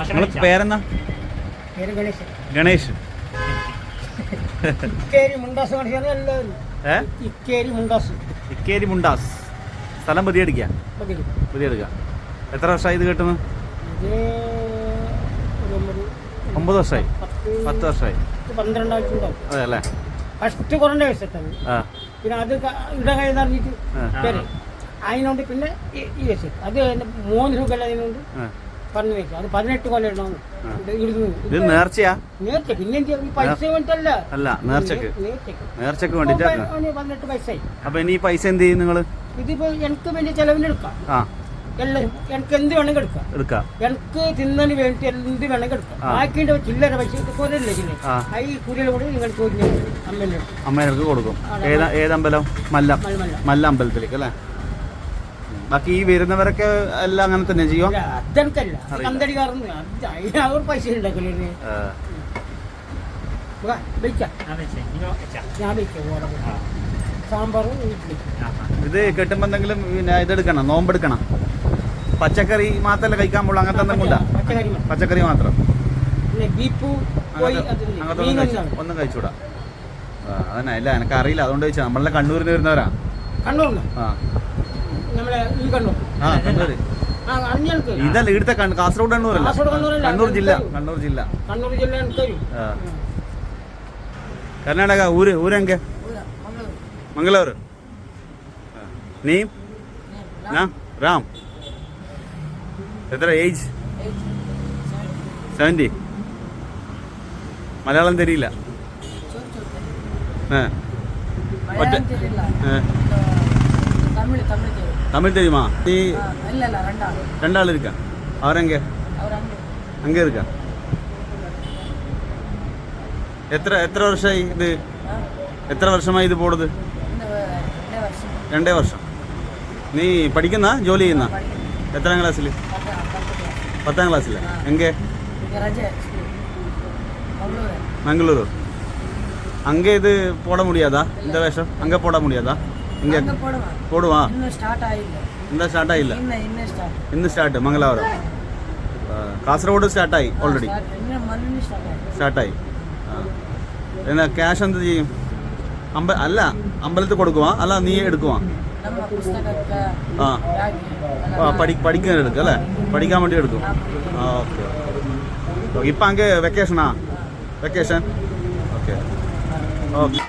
നിങ്ങളെ പേരെന്നാ? ഗണേഷ് ഇക്കേരി മുണ്ടാസ് കാണിച്ചാൽ എല്ലാവരും. ഏ? ഇക്കേരി മുണ്ടാസ്. ഇക്കേരി മുണ്ടാസ്. സ്ഥലം പുതിയെടുക്കുക മതി എത്ര വർഷമായി ഇത് ഒരു ഒമ്പത് വർഷമായി? പത്ത് വർഷമായി. അതെ അല്ലേ? ഫസ്റ്റ് കുറഞ്ഞ വയസ്സെത്താണ് ആ. പിന്നെ അത് ഇട കഴിഞ്ഞിട്ട് അതിനുണ്ട് പിന്നെ ഈ ഈ അത് മൂന്ന് രൂപ അതിനുണ്ട് ആ. പറഞ്ഞു വെച്ചു അത് പതിനെട്ട് കൊല്ലം ഉണ്ടാവും. ആ. ഇത് നേർച്ചയാ? നേർച്ച. പിന്നെ ഈ പൈസ അല്ല നേർച്ചക്ക്. നേർച്ചക്ക്. നേർച്ചക്ക് വേണ്ടിട്ട് ഇപ്പൊ അവന് പതിനെട്ട് പൈസയായി. അപ്പൊ ഇനി ഈ പൈസ എന്ത് ചെയ്യും നിങ്ങൾ ഇതിപ്പോ എനിക്ക് വേണ്ടി ആ. എനിക്ക് എന്ത് വേണമെങ്കിൽ എടുക്കാം. എടുക്കാം. എനിക്ക് തിന്നതിന് വേണ്ടി എന്ത് വേണമെങ്കിൽ എടുക്കാം. ബാക്കിന്റെ ചില്ലറ പൈസ. ആ. ഈ കൂടി അമ്മേന്റെ അമ്മേനർക്ക് കൊടുക്കും. ഏതാ ഏതമ്പലം മല്ല. മല്ല അമ്പലത്തിലേക്ക് അല്ലേ? ബാക്കി ഈ വരുന്നവരൊക്കെ എല്ലാം അങ്ങനെ തന്നെ ചെയ്യോ? അതെനിക്കല്ല. അവർ പൈസ സാമ്പാറും ഇത് കെട്ടുമ്പോ എന്തെങ്കിലും പിന്നെ ഇതെടുക്കണം നോമ്പെടുക്കണം. പച്ചക്കറി മാത്രമല്ല കഴിക്കാൻ പോകുള്ളൂ അങ്ങനത്തെ എന്തെങ്കിലും പച്ചക്കറി മതി. പച്ചക്കറി മാത്രം. അങ്ങനത്തെ ഒന്നും കഴിച്ചൂടാ അതന്നെ ഇല്ല എനിക്ക് അറിയില്ല അതുകൊണ്ട് ചോദിച്ചാ നമ്മളെ കണ്ണൂരിന് നിന്ന് വരുന്നവരാ? കണ്ണൂർ ആ. ഇതല്ല ഇവിടുത്തെ കാസർഗോഡ് കണ്ണൂർ കണ്ണൂരല്ല കണ്ണൂർ ജില്ല കണ്ണൂർ ജില്ല. കണ്ണൂർ ജില്ല കർണാടക ഊര് ഊരെങ്ക? ಮಂಗಳೂರು ನೀಮ್ രാം ರಾಮ್ എത്ര ഏജ്? സെവന്റി. മലയാളം തരില്ല. ഒറ്റ തമിഴ് തമിഴ് തരും. தமிழ் தெரியும் തമിഴ് தெரியுமா നീ ஆ, இல்ல இல்ல ரெண்டாவது രണ്ടാൾ ഇരിക്ക അവരെങ്ക அவர் அங்கே അങ്ങേ ഇരിക്ക എത്ര എത്ര വർഷമായി ഇത് ஆ, എത്ര വർഷമായി ഇത് പോണത് இந்த வ- ரெண்டே வருஷம் രണ്ടേ വർഷം നീ പഠിക്കുന്ന ജോലി ചെയ്യുന്ന படிக்கணும் എത്രാം ക്ലാസ്സിൽ பத்தாம் பத்து class. പത്താം ക്ലാസ്സിൽ എങ്കെ இங்க ரஜை ஸ்கூல் அவ்வளோ മംഗളൂരു அங்கே இது போட முடியாதா இந்த வேஷம் அங்கே போட முடியாதா இங்கே போடுவான் இன்னும் ஸ்டார்ட் ஆகல இன்னும் ஸ்டார்ட் மங்களாபுரம் കാസർഗോഡ് സ്റ്റാർട്ടായി ഓൾറെഡി സ്റ്റാർട്ടായി എന്നാ ക്യാഷ് എന്ത് ചെയ്യും അമ്പ അല്ല അമ്പലത്തിൽ കൊടുക്കുവാ അല്ല നീ എടുക്കുവാ ആ ആ പഠി പഠിക്കാൻ എടുക്കും അല്ലേ പഠിക്കാൻ വേണ്ടി എടുക്കും ആ ഓക്കെ ഓക്കെ ഇപ്പം അങ്ങ് വെക്കേഷനാ വെക്കേഷൻ ഓക്കെ ഓക്കെ